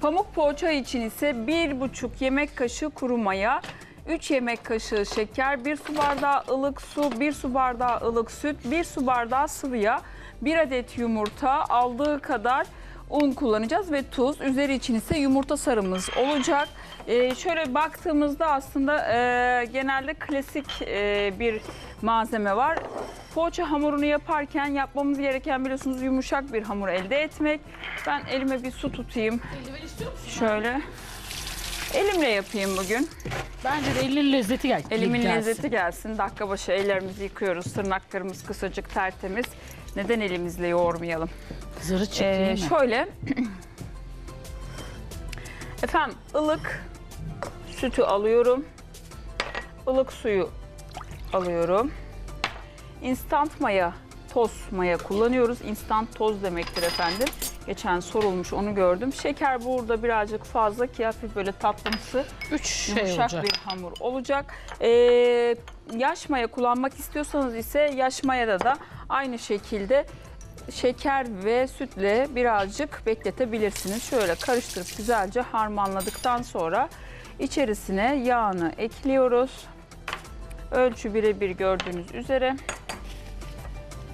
Pamuk poğaça için ise 1,5 yemek kaşığı kuru maya, 3 yemek kaşığı şeker, 1 su bardağı ılık su, 1 su bardağı ılık süt, 1 su bardağı sıvı yağ, 1 adet yumurta, aldığı kadar un kullanacağız ve tuz. Üzeri için ise yumurta sarımız olacak. Ee, şöyle baktığımızda aslında e, genelde klasik e, bir malzeme var. Poğaça hamurunu yaparken yapmamız gereken biliyorsunuz yumuşak bir hamur elde etmek. Ben elime bir su tutayım. Şöyle. Elimle yapayım bugün. Bence de elinin lezzeti gel. Elimin gelsin. lezzeti gelsin. Dakika başı ellerimizi yıkıyoruz. Tırnaklarımız kısacık tertemiz. Neden elimizle yoğurmayalım? Zırı çıktı Ee, şöyle. Efendim ılık sütü alıyorum. Ilık suyu alıyorum. Instant maya, toz maya kullanıyoruz. Instant toz demektir efendim. Geçen sorulmuş onu gördüm. Şeker burada birazcık fazla ki hafif böyle tatlımsı Üç şey yumuşak olacak. bir hamur olacak. Ee, yaş maya kullanmak istiyorsanız ise yaş mayada da aynı şekilde şeker ve sütle birazcık bekletebilirsiniz. Şöyle karıştırıp güzelce harmanladıktan sonra içerisine yağını ekliyoruz. Ölçü birebir gördüğünüz üzere.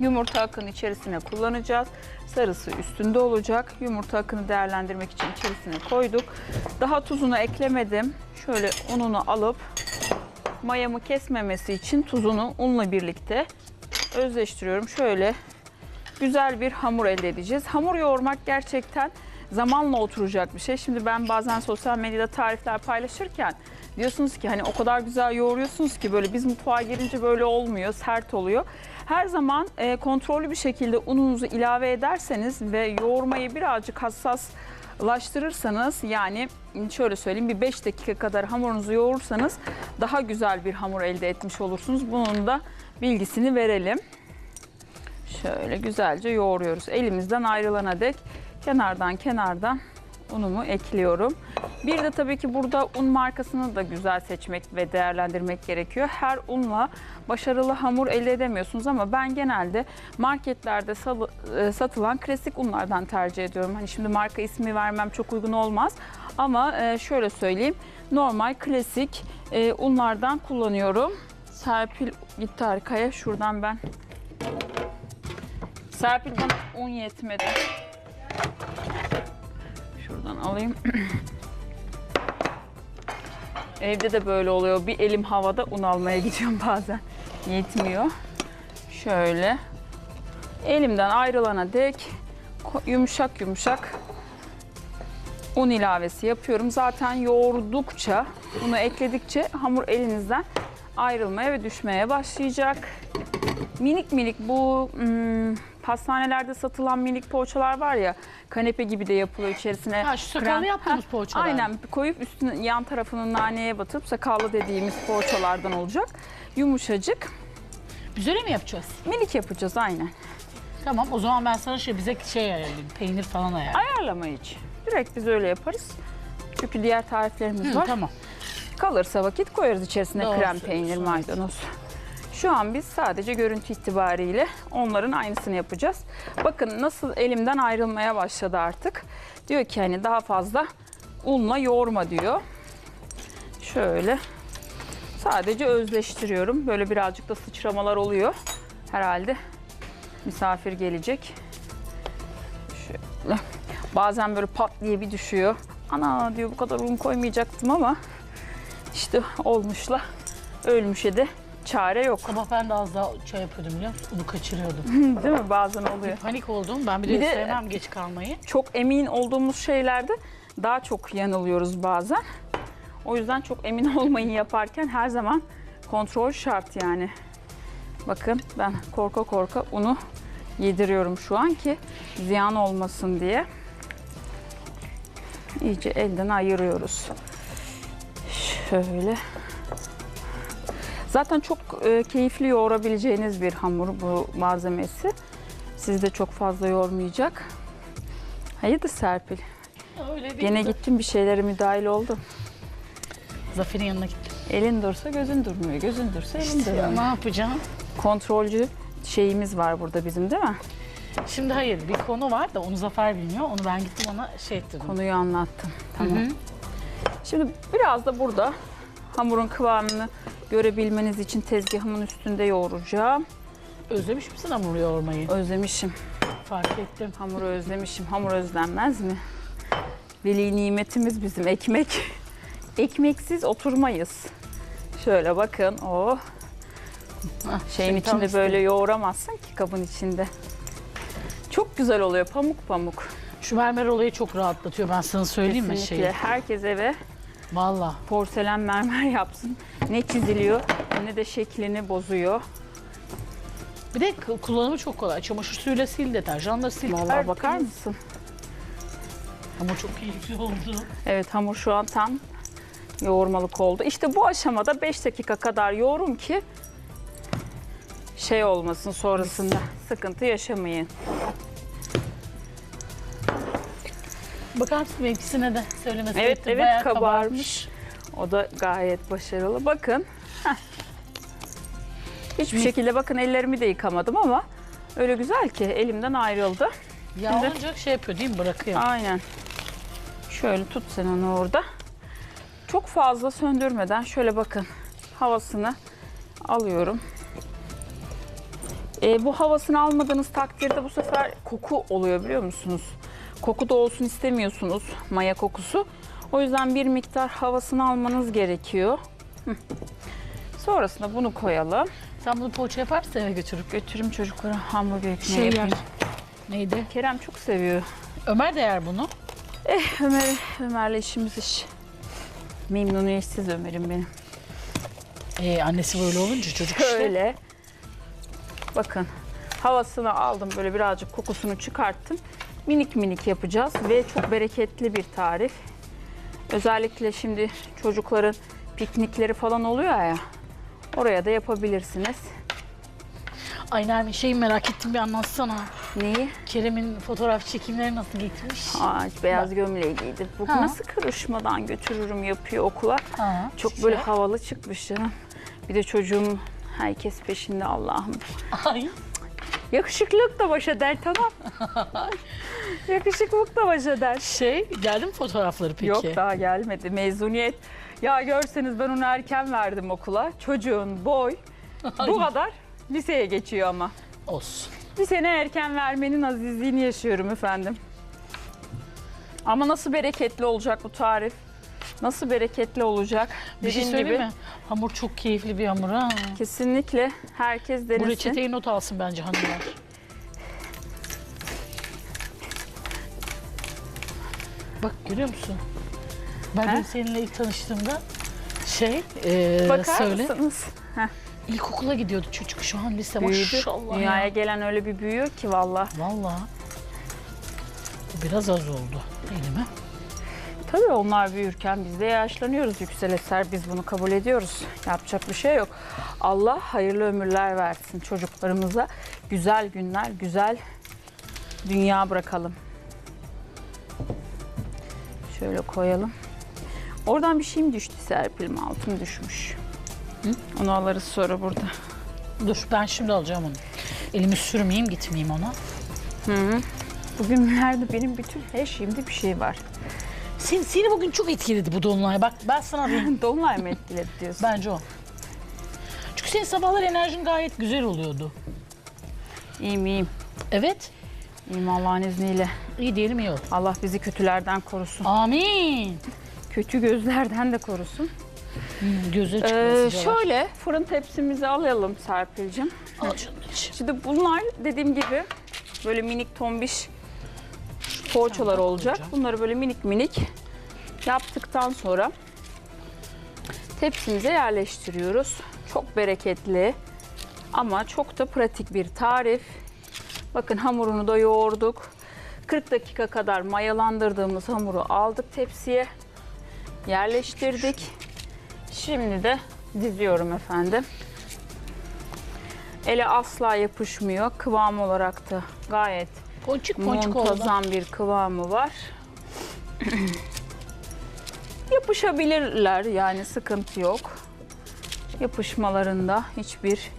Yumurta akını içerisine kullanacağız. Sarısı üstünde olacak. Yumurta akını değerlendirmek için içerisine koyduk. Daha tuzunu eklemedim. Şöyle ununu alıp mayamı kesmemesi için tuzunu unla birlikte özleştiriyorum. Şöyle güzel bir hamur elde edeceğiz. Hamur yoğurmak gerçekten zamanla oturacak bir şey. Şimdi ben bazen sosyal medyada tarifler paylaşırken diyorsunuz ki hani o kadar güzel yoğuruyorsunuz ki böyle biz mutfağa girince böyle olmuyor, sert oluyor. Her zaman e, kontrollü bir şekilde ununuzu ilave ederseniz ve yoğurmayı birazcık hassaslaştırırsanız yani şöyle söyleyeyim bir 5 dakika kadar hamurunuzu yoğurursanız daha güzel bir hamur elde etmiş olursunuz. Bunun da bilgisini verelim. Şöyle güzelce yoğuruyoruz. Elimizden ayrılana dek kenardan kenardan unumu ekliyorum. Bir de tabii ki burada un markasını da güzel seçmek ve değerlendirmek gerekiyor. Her unla başarılı hamur elde edemiyorsunuz ama ben genelde marketlerde e, satılan klasik unlardan tercih ediyorum. Hani şimdi marka ismi vermem çok uygun olmaz ama e, şöyle söyleyeyim. Normal klasik e, unlardan kullanıyorum. Serpil gitti arkaya. Şuradan ben Serpil bana un yetmedi. Şuradan alayım. Evde de böyle oluyor. Bir elim havada un almaya gidiyorum bazen. Yetmiyor. Şöyle. Elimden ayrılana dek yumuşak yumuşak un ilavesi yapıyorum. Zaten yoğurdukça, unu ekledikçe hamur elinizden ayrılmaya ve düşmeye başlayacak. Minik minik bu hmm, pastanelerde satılan minik poğaçalar var ya kanepe gibi de yapılıyor içerisine. Ha, şu sakallı yaptığımız Ha, poğaçalar. Aynen koyup üstüne yan tarafını naneye batırıp sakallı dediğimiz poğaçalardan olacak. Yumuşacık. Biz öyle mi yapacağız? Minik yapacağız aynen. Tamam o zaman ben sana şey bize şey ayarlayayım. Peynir falan ayarlayayım. Ayarlama hiç. Direkt biz öyle yaparız. Çünkü diğer tariflerimiz Hı, var. tamam. Kalırsa vakit koyarız içerisine Doğru krem peynir, maydanoz. Şu an biz sadece görüntü itibariyle onların aynısını yapacağız. Bakın nasıl elimden ayrılmaya başladı artık. Diyor ki hani daha fazla unla yoğurma diyor. Şöyle sadece özleştiriyorum. Böyle birazcık da sıçramalar oluyor. Herhalde misafir gelecek. Şöyle. Bazen böyle pat diye bir düşüyor. Ana diyor bu kadar un koymayacaktım ama işte olmuşla ölmüşe de çare yok. Sabah ben de az daha şey yapıyordum biliyor musun? Bunu kaçırıyordum. Değil mi? Bazen oluyor. Panik oldum. Ben bir de, Bir de- sevmem geç kalmayı. Çok emin olduğumuz şeylerde daha çok yanılıyoruz bazen. O yüzden çok emin olmayın yaparken her zaman kontrol şart yani. Bakın ben korka korka unu yediriyorum şu an ki ziyan olmasın diye. İyice elden ayırıyoruz. Şöyle. Zaten çok e, keyifli yoğurabileceğiniz bir hamur bu malzemesi. Sizi de çok fazla yormayacak. Hayırdır Serpil? Öyle değil. Gene gittim bir şeylere müdahil oldum. Zafer'in yanına gittim. Elin dursa gözün durmuyor. Gözün dursa elin Ya durmuyor. ne yapacağım? Kontrolcü şeyimiz var burada bizim değil mi? Şimdi hayır bir konu var da onu Zafer bilmiyor. Onu ben gittim ona şey ettim. Konuyu anlattım. Tamam. Şimdi biraz da burada hamurun kıvamını görebilmeniz için tezgahımın üstünde yoğuracağım. Özlemiş misin hamur yoğurmayı? Özlemişim. Fark ettim. Hamuru özlemişim. Hamur özlenmez mi? Veli nimetimiz bizim ekmek. Ekmeksiz oturmayız. Şöyle bakın. Oh. Ah, Şeyin şey, içinde istedim. böyle yoğuramazsın ki kabın içinde. Çok güzel oluyor pamuk pamuk. Şu mermer olayı çok rahatlatıyor ben sana söyleyeyim mi Kesinlikle. şeyi? Herkes eve Valla. porselen mermer yapsın. Ne çiziliyor ne de şeklini bozuyor. Bir de k- kullanımı çok kolay. Çamaşır suyuyla sil, deterjanla sil. Vallahi tertemiz. bakar mısın? Ama çok keyifli oldu. Evet hamur şu an tam yoğurmalık oldu. İşte bu aşamada 5 dakika kadar yoğurun ki şey olmasın sonrasında sıkıntı yaşamayın. Bakar mısın benimkisine de söylemesi. Evet, evet, bayağı kabarmış. O da gayet başarılı. Bakın. heh. Hiçbir şekilde bakın ellerimi de yıkamadım ama öyle güzel ki elimden ayrıldı. Yağ Şimdi- olunca şey yapıyor değil mi? Bırakıyor. Aynen. Şöyle tut sen onu orada. Çok fazla söndürmeden şöyle bakın havasını alıyorum. Ee, bu havasını almadığınız takdirde bu sefer koku oluyor biliyor musunuz? Koku da olsun istemiyorsunuz maya kokusu. O yüzden bir miktar havasını almanız gerekiyor. Hı. Sonrasında bunu koyalım. Sen bunu poğaça yaparsın eve götürüp. Götürüm çocuklara hamburger ekmeği Şey yapayım. yer. Neydi? Kerem çok seviyor. Ömer de yer bunu. Eh Ömer, Ömer'le işimiz iş. Memnuniyetsiz Ömer'im benim. Ee, annesi böyle olunca çocuk işte. Şöyle. Bakın havasını aldım böyle birazcık kokusunu çıkarttım. Minik minik yapacağız ve çok bereketli bir tarif. Özellikle şimdi çocukların piknikleri falan oluyor ya. Oraya da yapabilirsiniz. Ay Nermin şeyi merak ettim bir anlatsana. Neyi? Kerem'in fotoğraf çekimleri nasıl gitmiş? Aa, beyaz gömleği giydi. Bu Ha. nasıl karışmadan götürürüm yapıyor okula. Ha, Çok böyle şey. havalı çıkmış canım. Bir de çocuğum herkes peşinde Allah'ım. Ay. Yakışıklılık da baş eder tamam. Yakışıklılık da baş eder. Şey geldi mi fotoğrafları peki? Yok daha gelmedi. Mezuniyet. Ya görseniz ben onu erken verdim okula. Çocuğun boy bu kadar liseye geçiyor ama. Olsun. Bir sene erken vermenin azizliğini yaşıyorum efendim. Ama nasıl bereketli olacak bu tarif? Nasıl bereketli olacak? Bir şey Dediğim söyleyeyim gibi mi? Hamur çok keyifli bir hamur ha. kesinlikle herkes Bu denesin. reçeteyi not alsın bence hanımlar. Bak görüyor musun? Ben He? dün seninle ilk tanıştığımda şey e, Bakar söyle. mısınız? Heh, İlkokula gidiyordu çocuk şu an lise büyüdü. maşallah Dünyaya ya. gelen öyle bir büyüyor ki valla. Valla. Bu biraz az oldu elime. Tabii onlar büyürken biz de yaşlanıyoruz Yüksel Eser. Biz bunu kabul ediyoruz. Yapacak bir şey yok. Allah hayırlı ömürler versin çocuklarımıza. Güzel günler, güzel dünya bırakalım. Şöyle koyalım. Oradan bir şey mi düştü Serpil'im? Altın düşmüş. Onu alırız sonra burada. Dur ben şimdi alacağım onu. Elimi sürmeyeyim gitmeyeyim ona. Bugünlerde benim bütün her şeyimde bir şey var. Seni, seni bugün çok etkiledi bu dolunay. Bak ben sana diyeyim. Dolunay mı etkiledi diyorsun? Bence o. Çünkü senin sabahlar enerjin gayet güzel oluyordu. İyiyim iyiyim. Evet. İyiyim Allah'ın izniyle. İyi diyelim iyi ol. Allah bizi kötülerden korusun. Amin. Kötü gözlerden de korusun. Hmm, gözleri Ee, çıkmasın. şöyle fırın tepsimizi alalım Serpil'cim. Şimdi bunlar dediğim gibi böyle minik tombiş poğaçalar olacak. Bunları böyle minik minik yaptıktan sonra tepsimize yerleştiriyoruz. Çok bereketli ama çok da pratik bir tarif. Bakın hamurunu da yoğurduk. 40 dakika kadar mayalandırdığımız hamuru aldık tepsiye. Yerleştirdik. Şimdi de diziyorum efendim. Ele asla yapışmıyor. Kıvam olarak da gayet Ponçik oldu. muntazam bir kıvamı var. Yapışabilirler yani sıkıntı yok. Yapışmalarında hiçbir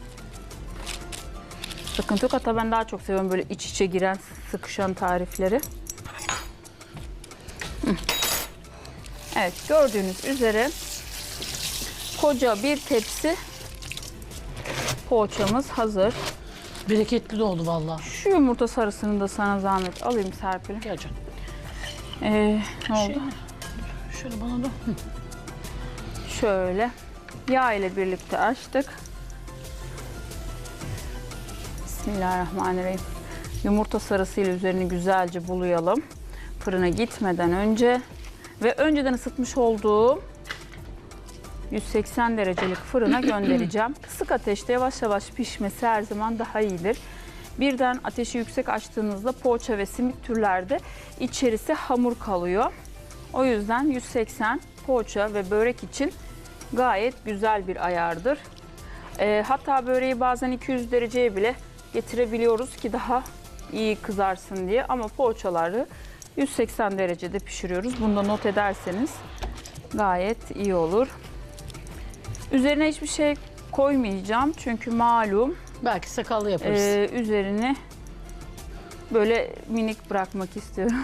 Sıkıntı yok. Hatta ben daha çok seviyorum böyle iç içe giren, sıkışan tarifleri. Evet, gördüğünüz üzere koca bir tepsi poğaçamız hazır. Bereketli de oldu valla. Şu yumurta sarısını da sana zahmet alayım Serpil. Gel canım. Ee, ne oldu? Şey, şöyle bana da. Hı. Şöyle yağ ile birlikte açtık. Bismillahirrahmanirrahim. Yumurta sarısıyla üzerini güzelce bulayalım. Fırına gitmeden önce ve önceden ısıtmış olduğum 180 derecelik fırına göndereceğim. Kısık ateşte yavaş yavaş pişmesi her zaman daha iyidir. Birden ateşi yüksek açtığınızda poğaça ve simit türlerde içerisi hamur kalıyor. O yüzden 180 poğaça ve börek için gayet güzel bir ayardır. Ee, hatta böreği bazen 200 dereceye bile getirebiliyoruz ki daha iyi kızarsın diye. Ama poğaçaları 180 derecede pişiriyoruz. Bunu da not ederseniz gayet iyi olur. Üzerine hiçbir şey koymayacağım çünkü malum Belki sakallı yaparız. ee, üzerini böyle minik bırakmak istiyorum.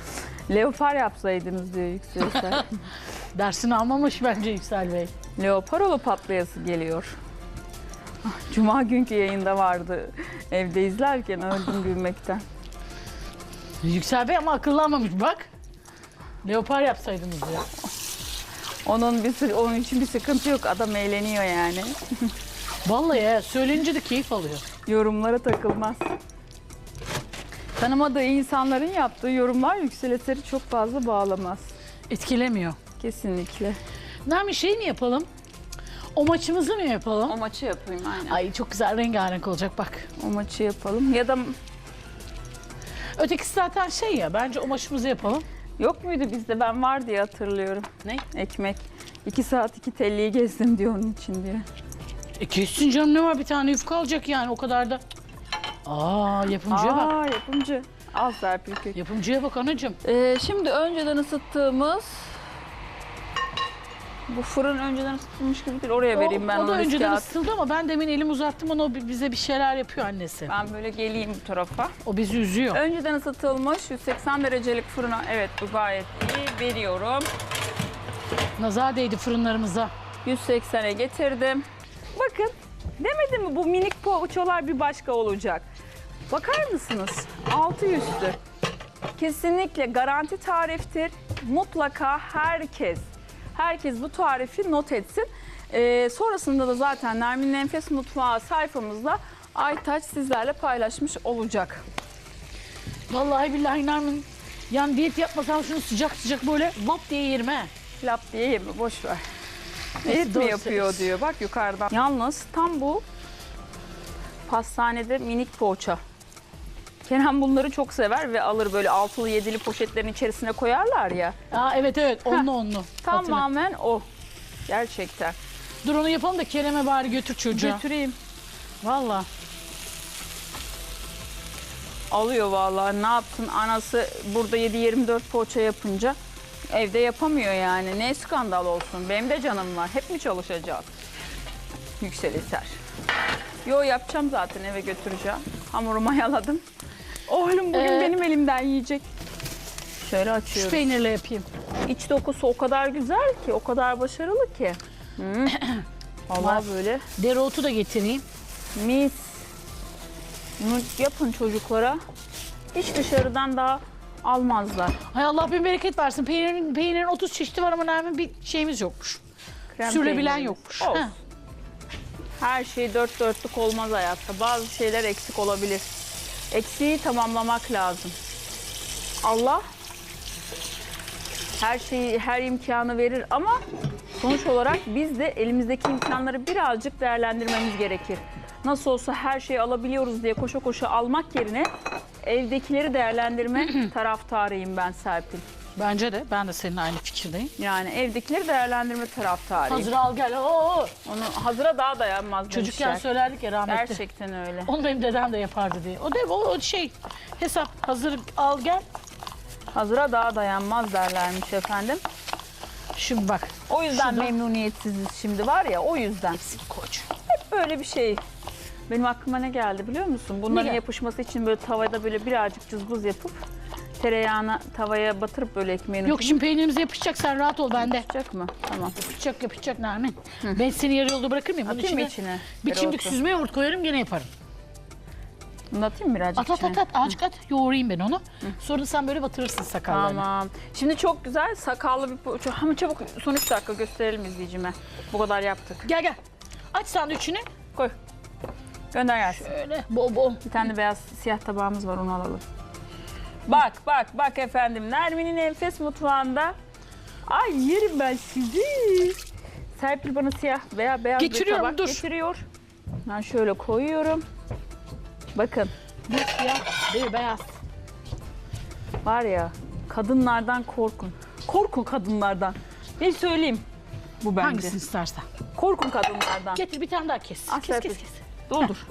Leopar yapsaydınız diyor Yüksel Eser. Dersini almamış bence Yüksel Bey. Leoparolo patlayası geliyor. Ah, Cuma günkü yayında vardı. Evde izlerken öldüm gülmekten. Yüksel Bey ama akıllanmamış bak. Leopar yapsaydınız ya. Onun bir onun için bir sıkıntı yok. Adam eğleniyor yani. Vallahi ya söyleyince de keyif alıyor. Yorumlara takılmaz. Tanımadığı insanların yaptığı yorumlar Yüksel Eser'i çok fazla bağlamaz. Etkilemiyor. Kesinlikle. Nermin şey mi yapalım? O maçımızı mı yapalım? O maçı yapayım aynen. Ay çok güzel rengarenk olacak bak. O maçı yapalım. Ya da Ötekisi zaten şey ya bence o maçımızı yapalım. Yok muydu bizde ben var diye hatırlıyorum. Ne? Ekmek. İki saat iki telliyi gezdim diyor onun için diye. E kessin canım ne var bir tane yufka alacak yani o kadar da. Aa yapımcıya bak. Aa yapımcı. Al Serpil Kök. Yapımcıya bak anacığım. Ee, şimdi önceden ısıttığımız bu fırın önceden ısıtılmış gibi değil. Oraya vereyim ben o, o da onu riske önceden at- ısıtıldı ama ben demin elim uzattım ona o bi- bize bir şeyler yapıyor annesi. Ben böyle geleyim bu tarafa. O bizi üzüyor. Önceden ısıtılmış 180 derecelik fırına evet bu gayet iyi veriyorum. Nazar değdi fırınlarımıza. 180'e getirdim. Bakın demedim mi bu minik poğaçalar bir başka olacak. Bakar mısınız? Altı üstü. Kesinlikle garanti tariftir. Mutlaka herkes, herkes bu tarifi not etsin. Ee, sonrasında da zaten Nermin Enfes Mutfağı sayfamızda Aytaç sizlerle paylaşmış olacak. Vallahi billahi Nermin. Yani diyet yapmasam şunu sıcak sıcak böyle lap diye yerim he. Lap diye yeme boş ver. Neyse, Et mi yapıyor diyor bak yukarıdan. Yalnız tam bu pastanede minik poğaça. Kenan bunları çok sever ve alır böyle altılı yedili poşetlerin içerisine koyarlar ya. Aa evet evet onlu onlu. Tamamen o. Gerçekten. Dur onu yapalım da Kerem'e bari götür çocuğa. Götüreyim. Valla. Alıyor vallahi. Ne yaptın? Anası burada 7-24 poğaça yapınca evde yapamıyor yani. Ne skandal olsun. Benim de canım var. Hep mi çalışacağız? Yüksel. Yo yapacağım zaten eve götüreceğim. Hamuru mayaladım. Oğlum bugün Ee, benim elimden yiyecek. Şöyle Şu açıyorum. peynirle yapayım. İç dokusu o kadar güzel ki, o kadar başarılı ki. Hı. Vallahi böyle Dereotu da getireyim. Mis. Bunu yapın çocuklara. Hiç dışarıdan daha almazlar. Hay Allah bin bereket versin. Peynirin, peynirin 30 çeşidi var ama Nermin bir şeyimiz yokmuş. Krem Sürebilen peynirimiz. yokmuş. Olsun. Heh. Her şey dört dörtlük olmaz hayatta. Bazı şeyler eksik olabilir. Eksiği tamamlamak lazım. Allah her şeyi, her imkanı verir ama sonuç olarak biz de elimizdeki imkanları birazcık değerlendirmemiz gerekir. Nasıl olsa her şeyi alabiliyoruz diye koşa koşa almak yerine evdekileri değerlendirme taraftarıyım ben Serpil. Bence de. Ben de seninle aynı fikirdeyim. Yani evdekileri değerlendirme taraftarıyım. Hazır al gel. Oo. Onu hazıra daha dayanmaz Çocukken demişler. söylerdik ya rahmetli. Gerçekten öyle. Onu benim dedem de yapardı diye. O da o, o şey hesap hazır al gel. Hazıra daha dayanmaz derlermiş efendim. Şimdi bak. O yüzden Şurada- memnuniyetsiziz şimdi var ya o yüzden. Koç. Hep böyle bir şey. Benim aklıma ne geldi biliyor musun? Bunların geldi? yapışması için böyle tavada böyle birazcık cızbız yapıp tereyağına tavaya batırıp böyle ekmeğin Yok şimdi peynirimize yapışacak sen rahat ol bende. yapacak mı? Tamam. Yapışacak yapışacak Nermin. Ben seni yarı yolda bırakır mıyım? Bunun Atayım mı içine? Bir çimdik süzme yoğurt koyarım gene yaparım. Bunu atayım mı birazcık At at içine? at at ağaç kat yoğurayım ben onu. Sonra da sen böyle batırırsın sakallarını. Tamam. Şimdi çok güzel sakallı bir poğaça. Hemen çabuk son 3 dakika gösterelim izleyicime. Bu kadar yaptık. Gel gel. Aç sandviçini. Koy. Gönder gelsin. Öyle bol bol. Bir tane de beyaz siyah tabağımız var onu alalım. Bak bak bak efendim Nermin'in enfes mutfağında. Ay yerim ben sizi. Serpil bana siyah veya beyaz Geçiriyorum, bir tabak dur. getiriyor. Ben şöyle koyuyorum. Bakın Bir siyah, bir beyaz. var ya kadınlardan korkun. Korkun kadınlardan. Ben söyleyeyim. Bu bence. Hangisini istersen. Korkun kadınlardan. Getir bir tane daha kes. Ah, kes Serpil. kes kes. Doldur.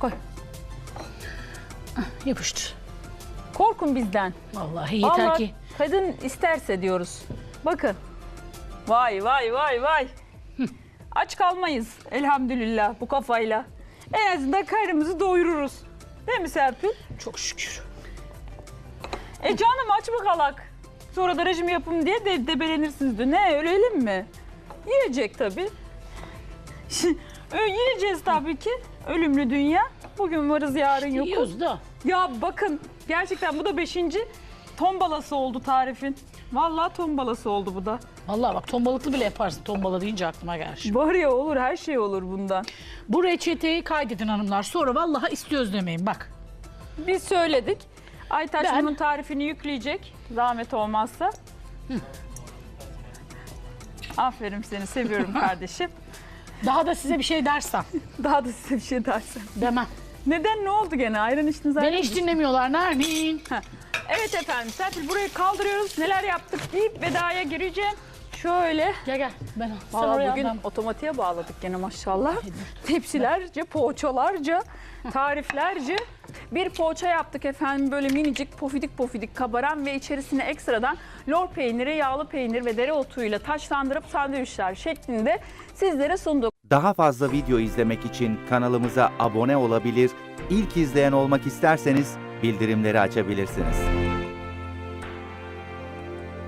Koy. Yapıştır. Korkun bizden. Vallahi yeter Vallahi ki. kadın isterse diyoruz. Bakın. Vay vay vay vay. Aç kalmayız elhamdülillah bu kafayla. En azından karnımızı doyururuz. Değil mi Serpil? Çok şükür. E canım aç bakalak. Sonra da rejim yapım diye de debelenirsiniz de. Ne öyle mi? Yiyecek tabii. Yiyeceğiz tabii ki. Ölümlü dünya. Bugün varız yarın yokuz. Yiyoruz da. Ya bakın gerçekten bu da beşinci ton balası oldu tarifin. Vallahi ton balası oldu bu da. Vallahi bak ton balıklı bile yaparsın. Ton balığı deyince aklıma geldi. Var ya olur her şey olur bundan. Bu reçeteyi kaydedin hanımlar. Sonra vallahi istiyoruz demeyin bak. Biz söyledik. Aytaç Ben- bunun tarifini yükleyecek. Zahmet olmazsa. Aferin seni seviyorum kardeşim. Daha da size bir şey dersem Daha da size bir şey dersen. demem. Neden ne oldu gene? Ayran içtiniz Beni ayran hiç dinlemiyorlar Nermin. Evet efendim Serpil burayı kaldırıyoruz. Neler yaptık deyip vedaya gireceğim. Şöyle. Gel gel. Ben sen Valla oraya bugün ben- otomatiğe bağladık gene maşallah. Tepsilerce, poğaçalarca, tariflerce bir poğaça yaptık efendim. Böyle minicik pofidik pofidik kabaran ve içerisine ekstradan lor peyniri, yağlı peynir ve dereotuyla taçlandırıp sandviçler şeklinde sizlere sunduk. Daha fazla video izlemek için kanalımıza abone olabilir, ilk izleyen olmak isterseniz bildirimleri açabilirsiniz.